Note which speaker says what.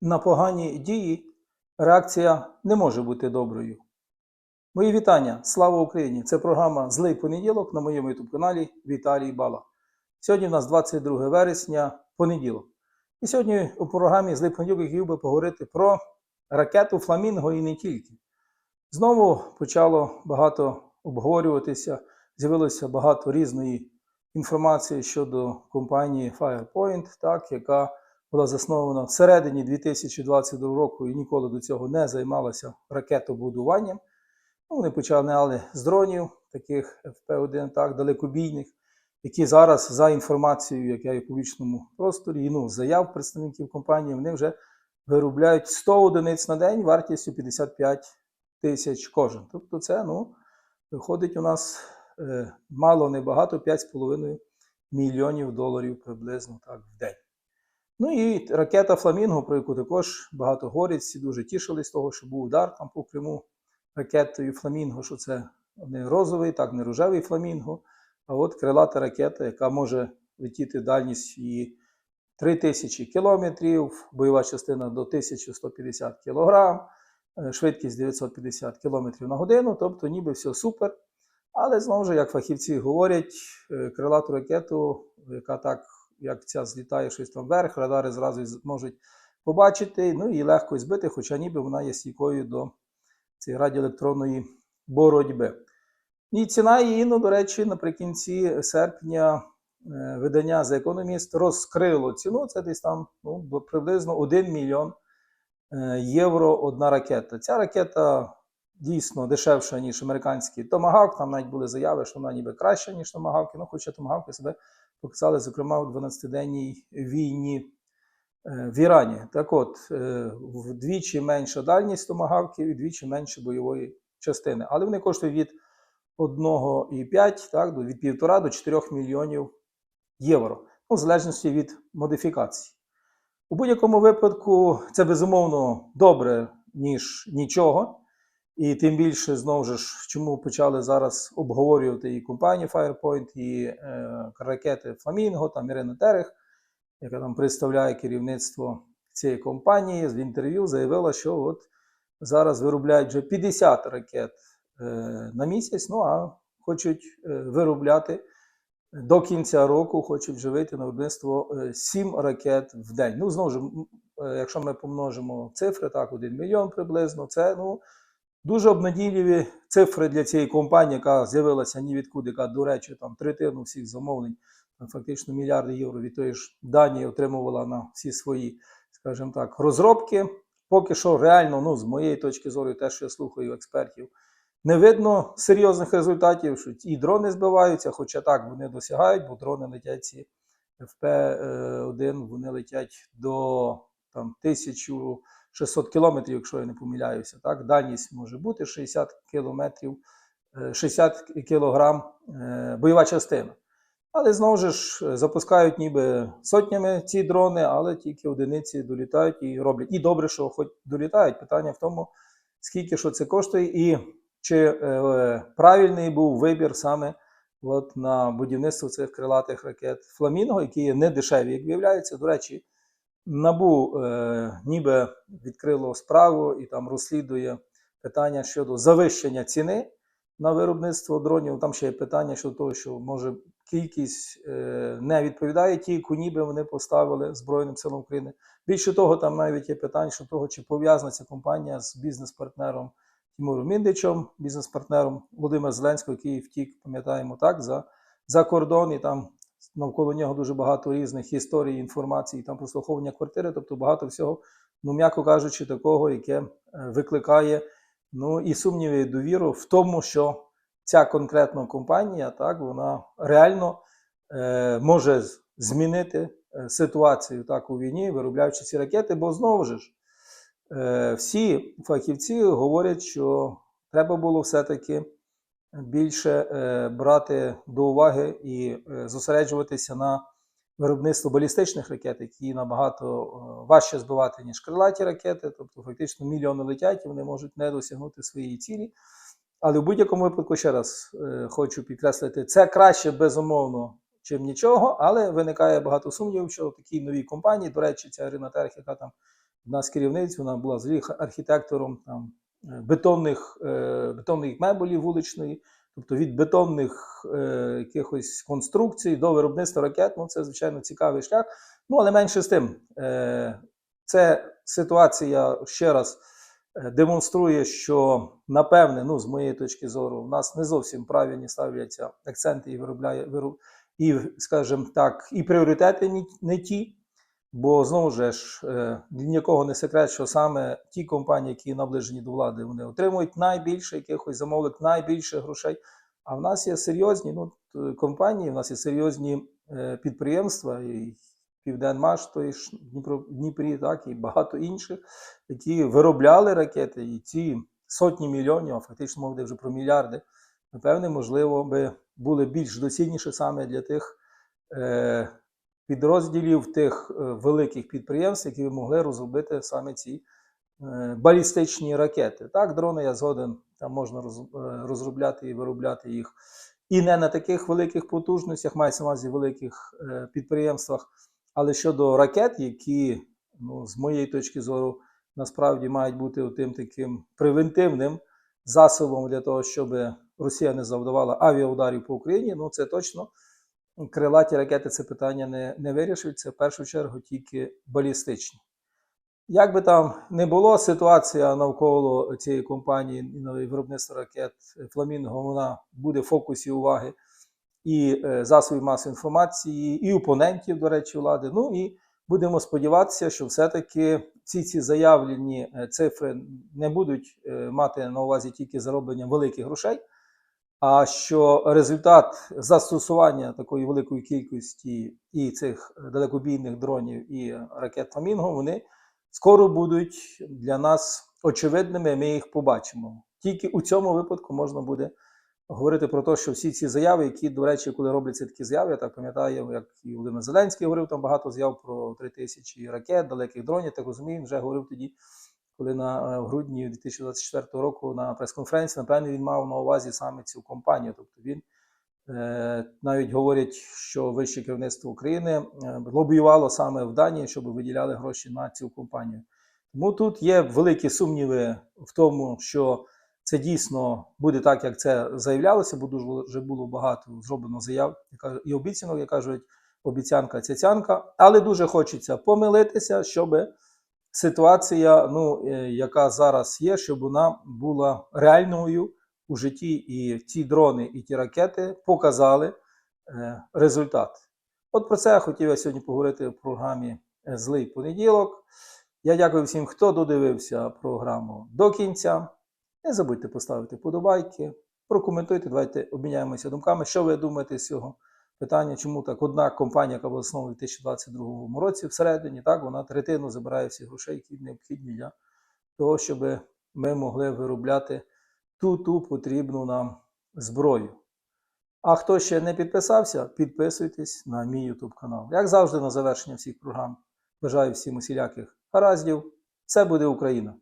Speaker 1: на погані дії реакція не може бути доброю. Мої вітання! Слава Україні! Це програма Злий понеділок на моєму youtube каналі Віталій Бала. Сьогодні в нас 22 вересня, понеділок. І сьогодні у програмі Злий понеділок хотів би поговорити про ракету Фламінго і не тільки. Знову почало багато обговорюватися, з'явилося багато різної інформації щодо компанії Firepoint, так, яка була заснована всередині 2022 року і ніколи до цього не займалася ракетобудуванням. Ну, вони починали з дронів, таких FP1, так, далекобійних, які зараз, за інформацією, яка є в публічному просторі, і, ну, заяв представників компанії, вони вже виробляють 100 одиниць на день вартістю 55 тисяч кожен. Тобто це ну, виходить у нас е, мало не багато, 5,5 мільйонів доларів приблизно так в день. Ну і ракета Фламінго, про яку також багато говорять, всі дуже тішились того, що був удар там по Криму ракетою Фламінго, що це не розовий, так не рожевий Фламінго, а от крилата ракета, яка може летіти дальність її 3000 кілометрів, бойова частина до 1150 кг, швидкість 950 км на годину, тобто ніби все супер. Але знову ж, як фахівці говорять, е, крилату ракету, яка так, як ця злітає щось там вверх, радари зразу з- можуть побачити, ну і легко збити, хоча ніби вона є стійкою до цієї радіоелектронної боротьби. І ціна її, ну, до речі, наприкінці серпня е, видання The Economist розкрило ціну. Це десь там ну, приблизно 1 мільйон е, євро одна ракета. Ця ракета дійсно дешевша, ніж американський Томагавк. Там навіть були заяви, що вона ніби краща, ніж Томагавки. Ну, хоча Томагавки себе показали, зокрема, у 12-денній війні е, в Ірані. Так от, е, вдвічі менша дальність томагавків і вдвічі менше бойової частини. Але вони коштують від 1,5 так, від 1,5 до 4 мільйонів євро, ну, в залежності від модифікації. У будь-якому випадку це безумовно добре, ніж нічого. І тим більше, знову ж, чому почали зараз обговорювати і компанію Firepoint, і е, ракети Фламінго, там Ірина Терех, яка там представляє керівництво цієї компанії, в інтерв'ю заявила, що от зараз виробляють вже 50 ракет е, на місяць, ну а хочуть е, виробляти до кінця року, хочуть вже вийти на виробництво е, 7 ракет в день. Ну, знову ж, е, якщо ми помножимо цифри, так, 1 мільйон приблизно, це ну, дуже обнадійливі цифри для цієї компанії, яка з'явилася ні відкуди, яка, до речі, там третину всіх замовлень фактично мільярди євро від тої ж Данії отримувала на всі свої, скажімо так, розробки. Поки що реально, ну, з моєї точки зору, те, що я слухаю експертів, не видно серйозних результатів, що і дрони збиваються, хоча так вони досягають, бо дрони летять ці FP1, вони летять до там, 1600 кілометрів, якщо я не помиляюся. Так? Дальність може бути 60 кілометрів, е, 60 кілограм е, бойова частина. Але знову ж е, запускають ніби сотнями ці дрони, але тільки одиниці долітають і роблять. І добре, що хоч долітають. Питання в тому, скільки що це коштує, і чи е, правильний був вибір саме от на будівництво цих крилатих ракет Фламінго, які є не дешеві, як виявляється. До речі, Набу е, ніби відкрило справу і там розслідує питання щодо завищення ціни на виробництво дронів. Там ще є питання щодо того, що може кількість е, не відповідає тій, яку ніби вони поставили Збройним силам України. Більше того, там навіть є питання щодо того, чи пов'язана ця компанія з бізнес-партнером Тимуром Міндичем, бізнес-партнером Володимира Зеленського, який втік, пам'ятаємо так, за, за кордон, і там навколо нього дуже багато різних історій, інформації, там прослуховування квартири, тобто багато всього, ну м'яко кажучи, такого, яке е, викликає ну і сумніви, і довіру в тому, що ця конкретна компанія, так, вона реально е, може змінити е, ситуацію так у війні, виробляючи ці ракети, бо знову ж е, всі фахівці говорять, що треба було все-таки більше е, брати до уваги і е, зосереджуватися на виробництво балістичних ракет, які набагато е, важче збивати, ніж крилаті ракети, тобто фактично мільйони летять і вони можуть не досягнути своєї цілі. Але в будь-якому випадку, ще раз хочу підкреслити, це краще безумовно, чим нічого, але виникає багато сумнівів, що в такій новій компанії, до речі, ця Ірина Терех, яка там одна з керівниць, вона була взагалі архітектором там, бетонних, е, бетонних меблів вуличної, тобто від бетонних е, якихось конструкцій до виробництва ракет. Ну, це, звичайно, цікавий шлях. Ну, але менше з тим, е, це ситуація ще раз демонструє, що напевне, ну, з моєї точки зору, в нас не зовсім правильні ставляться акценти і виробляє вироб, і, скажімо так, і пріоритети не ті. Бо знову ж е, нікого не секрет, що саме ті компанії, які наближені до влади, вони отримують найбільше якихось замовлень, найбільше грошей. А в нас є серйозні ну, компанії, в нас є серйозні е, підприємства, і Південмаш, той ж Дніпро, Дніпрі, так, і багато інших, які виробляли ракети, і ці сотні мільйонів, а фактично мова йде вже про мільярди, напевне, можливо, би були більш доцільніші саме для тих. Підрозділів тих е, великих підприємств, які могли розробити саме ці е, балістичні ракети. Так, дрони я згоден, там можна е, розробляти і виробляти їх і не на таких великих потужностях, мається на увазі великих підприємствах. Але щодо ракет, які, ну, з моєї точки зору, насправді мають бути тим таким превентивним засобом для того, щоб Росія не завдавала авіаударів по Україні, ну це точно крилаті ракети це питання не, не вирішують, в першу чергу тільки балістичні. Як би там не було, ситуація навколо цієї компанії виробництва ракет Фламінго, вона буде в фокусі уваги і е, засобів масової інформації, і опонентів, до речі, влади. Ну і будемо сподіватися, що все-таки всі ці заявлені е, цифри не будуть е, мати на увазі тільки зароблення великих грошей, а що результат застосування такої великої кількості і цих далекобійних дронів і ракет Фламінго, вони скоро будуть для нас очевидними, ми їх побачимо. Тільки у цьому випадку можна буде говорити про те, що всі ці заяви, які, до речі, коли робляться такі заяви, я так пам'ятаю, як і Володимир Зеленський говорив, там багато заяв про 3 тисячі ракет, далеких дронів, так розумію, вже говорив тоді, коли на е, грудні 2024 року на прес-конференції, напевно, він мав на увазі саме цю компанію. Тобто він е, навіть говорять, що вище керівництво України е, лобіювало саме в Данії, щоб виділяли гроші на цю компанію. Тому тут є великі сумніви в тому, що це дійсно буде так, як це заявлялося, бо дуже вже було багато зроблено заяв і обіцянок, як кажуть, обіцянка цяцянка. Але дуже хочеться помилитися, щоб ситуація, ну, е, яка зараз є, щоб вона була реальною у житті, і ті дрони, і ті ракети показали е, результат. От про це я хотів я сьогодні поговорити в програмі е, Злий понеділок. Я дякую всім, хто додивився програму до кінця. Не забудьте поставити подобайки, прокоментуйте, давайте обміняємося думками. Що ви думаєте з цього питання? Чому так? Одна компанія, яка була основана у 2022 році, всередині, так, вона третину забирає всіх грошей, які необхідні для того, щоб ми могли виробляти ту ту потрібну нам зброю. А хто ще не підписався, підписуйтесь на мій YouTube канал. Як завжди, на завершення всіх програм, бажаю всім усіляких гараздів. Все буде Україна!